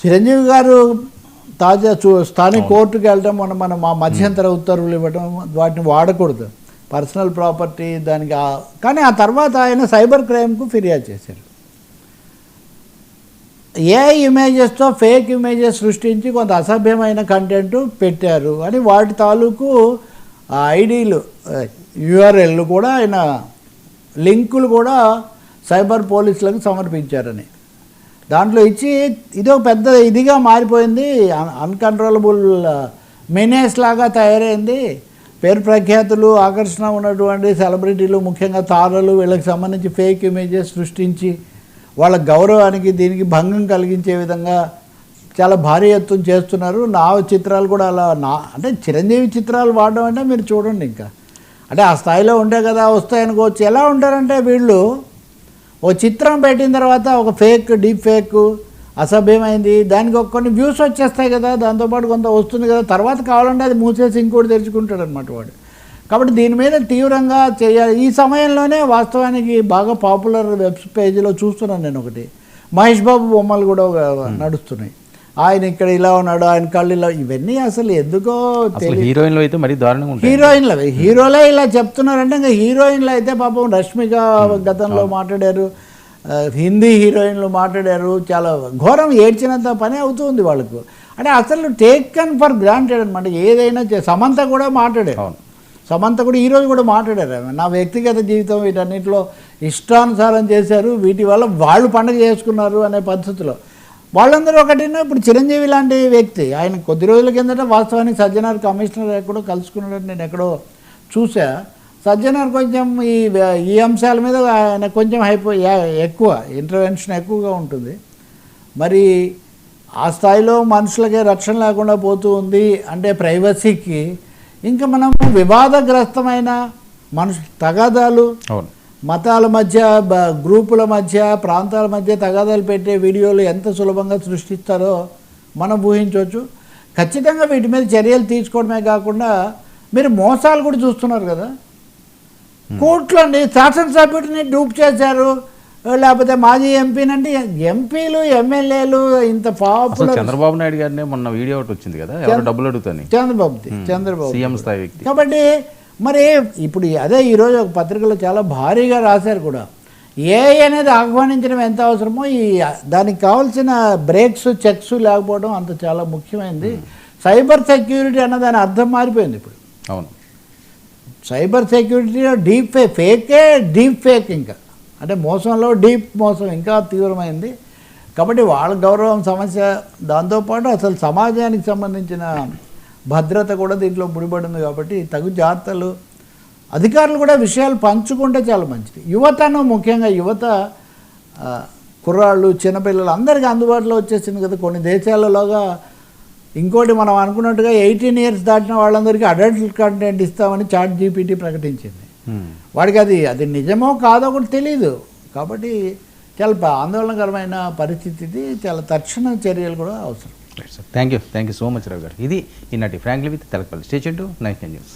చిరంజీవి గారు తాజా చూ స్థానిక కోర్టుకి వెళ్ళడం మన మన మా మధ్యంతర ఉత్తర్వులు ఇవ్వడం వాటిని వాడకూడదు. పర్సనల్ ప్రాపర్టీ దానికి కానీ ఆ తర్వాత ఆయన సైబర్ క్రైమ్కు ఫిర్యాదు చేశారు. ఏ ఇమేజెస్తో ఫేక్ ఇమేజెస్ సృష్టించి కొంత అసభ్యమైన కంటెంట్ పెట్టారు. అని వాటి తాలూకు ఐడీలు యూఆర్ఎల్ కూడా ఆయన లింకులు కూడా సైబర్ పోలీసులకు సమర్పించారని. దాంట్లో ఇచ్చి ఇది ఒక పెద్ద ఇదిగా మారిపోయింది. అన్కంట్రోలబుల్ మెనేస్ uh, లాగా తయారైంది. పేరు ప్రఖ్యాతులు ఆకర్షణ ఉన్నటువంటి సెలబ్రిటీలు ముఖ్యంగా తారలు వీళ్ళకి సంబంధించి ఫేక్ ఇమేజెస్ సృష్టించి వాళ్ళ గౌరవానికి దీనికి భంగం కలిగించే విధంగా చాలా భారీ ఎత్తున చేస్తున్నారు. నా చిత్రాలు కూడా అలా నా అంటే చిరంజీవి చిత్రాలు వాడడం అంటే మీరు చూడండి ఇంకా. అంటే ఆ స్థాయిలో ఉంటే కదా వస్తాయనుకోవచ్చు. ఎలా ఉంటారంటే వీళ్ళు ఓ చిత్రం పెట్టిన తర్వాత ఒక ఫేక్ డీప్ ఫేక్ అసభ్యమైంది. దానికి ఒక కొన్ని వ్యూస్ వచ్చేస్తాయి కదా దాంతోపాటు కొంత వస్తుంది కదా. తర్వాత కావాలంటే అది మూసేసి ఇంకోటి తెరుచుకుంటాడు అనమాట వాడు. కాబట్టి దీని మీద తీవ్రంగా చేయాలి. ఈ సమయంలోనే వాస్తవానికి బాగా పాపులర్ వెబ్ పేజీలో చూస్తున్నాను నేను ఒకటి. మహేష్ బాబు బొమ్మలు కూడా ఒక నడుస్తున్నాయి. ఆయన ఇక్కడ ఇలా ఉన్నాడు ఆయన కళ్ళు ఇలా ఇవన్నీ అసలు ఎందుకో హీరోయిన్లు అయితే మరీ దారుణంగా హీరోయిన్లు హీరోలే ఇలా చెప్తున్నారంటే ఇంకా హీరోయిన్లు అయితే పాపం రష్మిక గతంలో మాట్లాడారు హిందీ హీరోయిన్లు మాట్లాడారు చాలా ఘోరం ఏడ్చినంత పని అవుతుంది వాళ్ళకు. అంటే అసలు టేకన్ ఫర్ గ్రాంటెడ్ అనమాట ఏదైనా సమంత కూడా మాట్లాడారు. సమంత కూడా ఈరోజు కూడా మాట్లాడారు. నా వ్యక్తిగత జీవితం వీటన్నిటిలో ఇష్టానుసారం చేశారు. వీటి వల్ల వాళ్ళు పండుగ చేసుకున్నారు అనే పద్ధతిలో వాళ్ళందరూ ఒకటినా? ఇప్పుడు చిరంజీవి లాంటి వ్యక్తి ఆయన కొద్ది రోజుల కిందట వాస్తవానికి సజ్జనార్ కమిషనర్ ఎక్కడో కలుసుకున్నాడని నేను ఎక్కడో చూసా సజ్జనార్ కొంచెం ఈ ఈ అంశాల మీద ఆయన కొంచెం హైపో ఎక్కువ ఇంటర్వెన్షన్ ఎక్కువగా ఉంటుంది. మరి ఆ స్థాయిలో మనుషులకే రక్షణ లేకుండా పోతూ ఉంది అంటే ప్రైవసీకి ఇంకా మనం వివాదగ్రస్తమైన మనుషు తగాదాలు అవును. మతాల మధ్య గ్రూపుల మధ్య ప్రాంతాల మధ్య తగాదాలు పెట్టే వీడియోలు ఎంత సులభంగా సృష్టిస్తారో మనం ఊహించవచ్చు. ఖచ్చితంగా వీటి మీద చర్యలు తీసుకోవడమే కాకుండా మీరు మోసాలు కూడా చూస్తున్నారు కదా. కోర్టులోని శాసనసభ్యుడిని డూప్ చేశారు. లేకపోతే మాజీ ఎంపీనంటే ఎంపీలు ఎమ్మెల్యేలు ఇంత పాపులర్ చంద్రబాబు నాయుడు గారినే మొన్న వీడియో ఒకటి వచ్చింది కదా ఎవరు డబ్బులు అడుగుతాని చంద్రబాబుది చంద్రబాబు. సీఎం స్థాయి వ్యక్తి. కాబట్టి మరి ఇప్పుడు అదే ఈరోజు ఒక పత్రికలో చాలా భారీగా రాశారు కూడా. ఏ అనేది ఆహ్వానించడం ఎంత అవసరమో ఈ దానికి కావాల్సిన బ్రేక్స్ చెక్స్ లేకపోవడం అంత చాలా ముఖ్యమైనది సైబర్ సెక్యూరిటీ అన్న దాని అర్థం మారిపోయింది ఇప్పుడు. అవును. సైబర్ సెక్యూరిటీలో డీప్ ఫేక్ ఫేకే డీప్ ఫేక్ ఇంకా. అంటే మోసంలో డీప్ మోసం ఇంకా తీవ్రమైంది. కాబట్టి వాళ్ళ గౌరవం సమస్య. దాంతోపాటు అసలు సమాజానికి సంబంధించిన భద్రత కూడా దీంట్లో ముడిపడింది కాబట్టి తగు జాగ్రత్తలు అధికారులు కూడా విషయాలు పంచుకుంటే చాలా మంచిది. యువతను ముఖ్యంగా యువత కుర్రాళ్ళు చిన్నపిల్లలు అందరికీ అందుబాటులో వచ్చేసింది కదా. కొన్ని దేశాలలోగా ఇంకోటి మనం అనుకున్నట్టుగా ఎయిటీన్ ఇయర్స్ దాటిన వాళ్ళందరికీ అడల్ట్ కంటెంట్ ఇస్తామని చాట్ జీపీటీ ప్రకటించింది. వాడికి అది అది నిజమో కాదో కూడా తెలియదు కాబట్టి చాలా ఆందోళనకరమైన పరిస్థితి చాలా తక్షణ చర్యలు కూడా అవసరం. Right sir thank you thank you so much Rao గారు. ఇది ఈనాటి frankly with Telapalli station to nine news